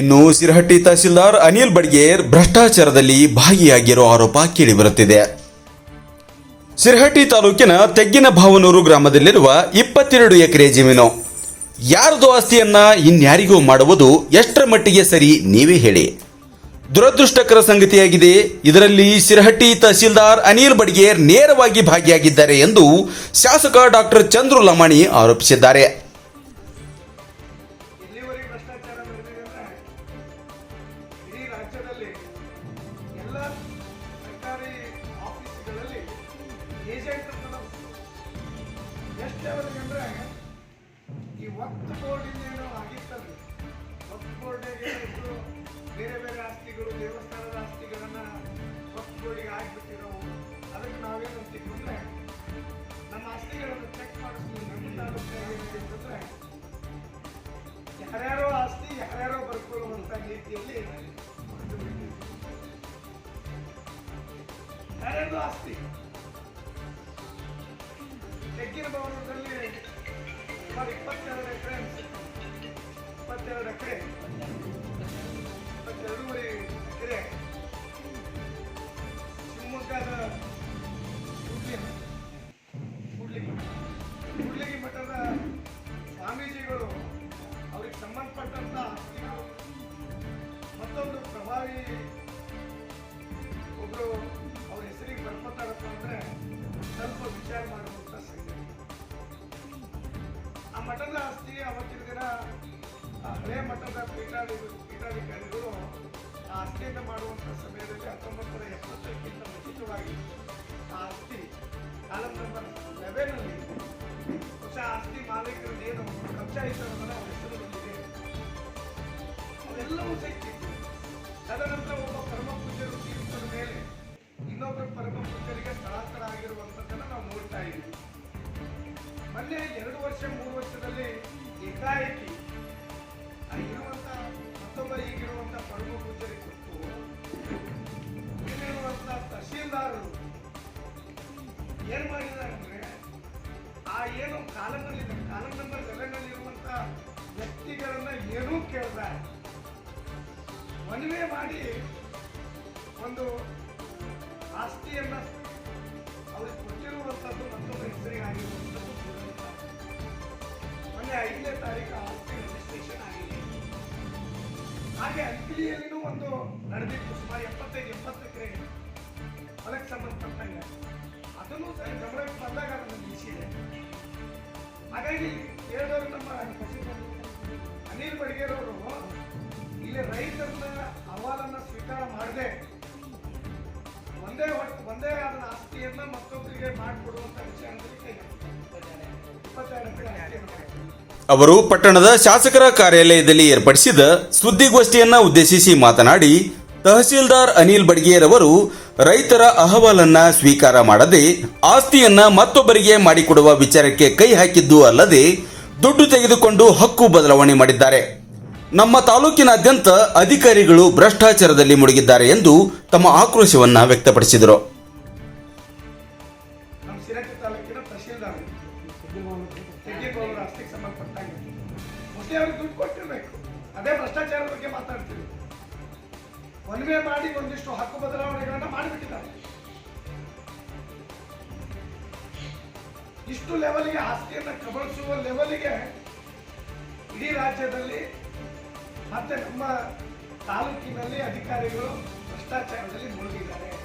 ಇನ್ನು ಸಿರಹಟ್ಟಿ ತಹಸೀಲ್ದಾರ್ ಅನಿಲ್ ಬಡ್ಗೇರ್ ಭ್ರಷ್ಟಾಚಾರದಲ್ಲಿ ಭಾಗಿಯಾಗಿರೋ ಆರೋಪ ಕೇಳಿಬರುತ್ತಿದೆ. ಸಿರಹಟ್ಟಿ ತಾಲೂಕಿನ ತೆಗ್ಗಿನ ಭಾವನೂರು ಗ್ರಾಮದಲ್ಲಿರುವ ಇಪ್ಪತ್ತೆರಡು ಎಕರೆ ಜಮೀನು. ಯಾರದು ಆಸ್ತಿಯನ್ನ ಇನ್ಯಾರಿಗೂ ಮಾಡುವುದು ಎಷ್ಟರ ಮಟ್ಟಿಗೆ ಸರಿ ನೀವೇ ಹೇಳಿ. ದುರದೃಷ್ಟಕರ ಸಂಗತಿಯಾಗಿದೆ. ಇದರಲ್ಲಿ ಸಿರಹಟ್ಟಿ ತಹಸೀಲ್ದಾರ್ ಅನಿಲ್ ಬಡ್ಗೇರ್ ನೇರವಾಗಿ ಭಾಗಿಯಾಗಿದ್ದಾರೆ ಎಂದು ಶಾಸಕ ಡಾಕ್ಟರ್ ಚಂದ್ರು ಲಮಾಣಿ ಆರೋಪಿಸಿದ್ದಾರೆ. ರಾಜ್ಯದಲ್ಲಿ ಎಲ್ಲ ಸರ್ಕಾರಿ ಆಫೀಸ್ಗಳಲ್ಲಿ ಏಜೆಂಟ್ ಎಷ್ಟು ಲೆವೆಲ್ಗೆ ಅಂದ್ರೆ ಈ ಒತ್ತು ಬೋರ್ಡಿಂದ ಏನೋ ಆಗಿತ್ತಲ್ಲ ಒತ್ತು ಬೋರ್ಡಿಗೆ ಇದ್ರು ಬೇರೆ ಬೇರೆ ಆಸ್ತಿಗಳು, ದೇವಸ್ಥಾನದ ಆಸ್ತಿಗಳನ್ನ ಒತ್ತು ಬೋರ್ಡಿಗೆ ಹಾಕ್ಬಿಟ್ಟಿರೋ ಅದಕ್ಕೆ ನಾವೇನು ಅಂತೀವಿ ಅಂದ್ರೆ, ನಮ್ಮ ಆಸ್ತಿಗಳನ್ನು ಚೆಕ್ ಮಾಡಿಸ್ತೀವಿ. ನಮ್ಮ ತಾಲೂಕಿನಲ್ಲಿ ಏನಿದೆ ಯಾರ್ಯಾರೋ ಆಸ್ತಿ, ಯಾರ್ಯಾರೋ ಬರ್ಕೊಳ್ಳುವಂತ ರೀತಿಯಲ್ಲಿ ಯಾರ್ಯಾರ್ದೋ ಆಸ್ತಿ. ತೆಗ್ಗಿನ ಭವನದಲ್ಲಿ ಸುಮಾರು ಇಪ್ಪತ್ತೆರಡು ಎಕರೆ ಇಪ್ಪತ್ತೆರಡು ಎಕರೆ ಇಪ್ಪತ್ತೆರಡೂವರೆ ಎಕರೆ ಶಿವಮೊಗ್ಗದ ಕೂಡ್ಲಿ ಕೂಡ್ಲಿಗಿ ಕೂಡ್ಲಿಗಿ ಮಠದ ಸ್ವಾಮೀಜಿಗಳು, ಅವ್ರಿಗೆ ಸಂಬಂಧಪಟ್ಟಂತ ಆಸ್ತಿಗಳು, ಮತ್ತೊಂದು ಪ್ರಭಾವಿ ಅಂದ್ರೆ ಸ್ವಲ್ಪ ವಿಚಾರ ಮಾಡುವಂಥ ಸಂಗತಿ. ಆ ಮಠದ ಆಸ್ತಿ ಅವತ್ತಿನ ದಿನ ಹಳೆ ಮಠದ ಪೀಠಾಧಿ, ಪೀಠಾಧಿಕಾರಿಗಳು ಆ ಆಸ್ತಿಯನ್ನು ಮಾಡುವಂಥ ಸಮಯದಲ್ಲಿ ಹತ್ತೊಂಬತ್ತು ನೂರ ಎಪ್ಪತ್ತಕ್ಕಿಂತ ಮುಂಚಿತವಾಗಿ ಆ ಆಸ್ತಿ, ಕಾಲಂ ನಂಬರ್ ಲೆವೆನಲ್ಲಿ ಹೊಸ ಆಸ್ತಿ ಮಾಲೀಕರದ್ದು ಏನು ಕಬ್ಜಾ ಅವ್ರ ಹೆಸರು ಬಂದಿದೆ. ಅವೆಲ್ಲವೂ ಸಿಕ್ಕಿತ್ತು ಮೊನ್ನೆ ಎರಡು ವರ್ಷ, ಮೂರು ವರ್ಷದಲ್ಲಿ ಏಕಾಏಕಿ ಅಲ್ಲಿರುವಂತಹ ಮತ್ತೊಬ್ಬ ಈಗಿರುವಂತ ಪರಮ ಪೂಜಾರಿ ಕುರಿತು ಇಲ್ಲಿರುವಂಥ ತಹಶೀಲ್ದಾರರು ಏನ್ ಮಾಡಿದ್ದಾರೆ ಅಂದರೆ ಆ ಏನು ಕಾಲದಲ್ಲಿ ಕಾಲಂ ನಂಬರ್ ಲೆವೆನ್ ಇರುವಂತಹ ಇರುವಂತ ವ್ಯಕ್ತಿಗಳನ್ನ ಏನೂ ಕೇಳ್ದ ಮನವಿ ಮಾಡಿ ಒಂದು ಆಸ್ತಿಯನ್ನ ಅವ್ರಿಗೆ ಕೊಟ್ಟಿರುವಂಥದ್ದು ಮತ್ತೊಬ್ಬ ಐದನೇ ತಾರೀಕು ಆಸ್ತಿ ರಿಜಿಸ್ಟ್ರೇಷನ್ ಆಗಿದೆ ಹಾಗೆ ಅಂಕಿಲಿಯಲ್ಲಿನೂ ಒಂದು ನಡೆದಿತ್ತು, ಸುಮಾರು ಎಪ್ಪತ್ತೈದು, ಎಪ್ಪತ್ತು ಎಕರೆ ಹೊಲಕ್ಕೆ ಸಂಬಂಧಪಟ್ಟಂಗೆ ಅದನ್ನು ಸರಿ ಗಮನಕ್ಕೆ ಬಂದಾಗ ಅದನ್ನು ನಿಲ್ಲಿಸಿದೆ ಹಾಗಾಗಿ ಹೇಳಿದವರು ನಮ್ಮ ಅನಿಲ್ ಬಡ್ಗೇರವರು ಇಲ್ಲಿ ರೈತರನ್ನ ಅಹವಾಲನ್ನು ಸ್ವೀಕಾರ ಮಾಡದೆ ಒಂದೇ ಹೊಟ್ಟು ಒಂದೇ ಅದನ್ನ ಆಸ್ತಿಯನ್ನ ಮತ್ತೊಬ್ಬರಿಗೆ ಮಾಡಿಕೊಡುವಂತ ವಿಷಯ ಹಾಕಿದ್ದಾರೆ. ಇಪ್ಪತ್ತೆರಡು ಎಕರೆ ಆಸ್ತಿಯನ್ನು. ಅವರು ಪಟ್ಟಣದ ಶಾಸಕರ ಕಾರ್ಯಾಲಯದಲ್ಲಿ ಏರ್ಪಡಿಸಿದ ಸುದ್ದಿಗೋಷ್ಠಿಯನ್ನ ಉದ್ದೇಶಿಸಿ ಮಾತನಾಡಿ, ತಹಸೀಲ್ದಾರ್ ಅನಿಲ್ ಬಡ್ಗೇರ್ ಅವರು ರೈತರ ಅಹವಾಲನ್ನ ಸ್ವೀಕಾರ ಮಾಡದೆ ಆಸ್ತಿಯನ್ನ ಮತ್ತೊಬ್ಬರಿಗೆ ಮಾಡಿಕೊಡುವ ವಿಚಾರಕ್ಕೆ ಕೈ ಹಾಕಿದ್ದು ಅಲ್ಲದೆ ದುಡ್ಡು ತೆಗೆದುಕೊಂಡು ಹಕ್ಕು ಬದಲಾವಣೆ ಮಾಡಿದ್ದಾರೆ. ನಮ್ಮ ತಾಲೂಕಿನಾದ್ಯಂತ ಅಧಿಕಾರಿಗಳು ಭ್ರಷ್ಟಾಚಾರದಲ್ಲಿ ಮುಳುಗಿದ್ದಾರೆ ಎಂದು ತಮ್ಮ ಆಕ್ರೋಶವನ್ನ ವ್ಯಕ್ತಪಡಿಸಿದರು. ಅವ್ರಿಗೆ ದುಡ್ಡು ಕೊಟ್ಟಿರ್ಬೇಕು. ಅದೇ ಭ್ರಷ್ಟಾಚಾರ ಬಗ್ಗೆ ಮಾತಾಡ್ತೀವಿ. ಒನ್ವೇ ಮಾಡಿ ಒಂದಿಷ್ಟು ಹಕ್ಕು ಬದಲಾವಣೆಗಳನ್ನ ಮಾಡಿಬಿಟ್ಟಿದ್ದಾರೆ. ಇಷ್ಟು ಲೆವೆಲ್ಗೆ ಆಸ್ತಿಯನ್ನ ಕಬಳಿಸುವ ಲೆವೆಲ್ಗೆ ಇಡೀ ರಾಜ್ಯದಲ್ಲಿ ಮತ್ತೆ ನಮ್ಮ ತಾಲೂಕಿನಲ್ಲಿ ಅಧಿಕಾರಿಗಳು ಭ್ರಷ್ಟಾಚಾರದಲ್ಲಿ ಮುಳುಗಿದ್ದಾರೆ.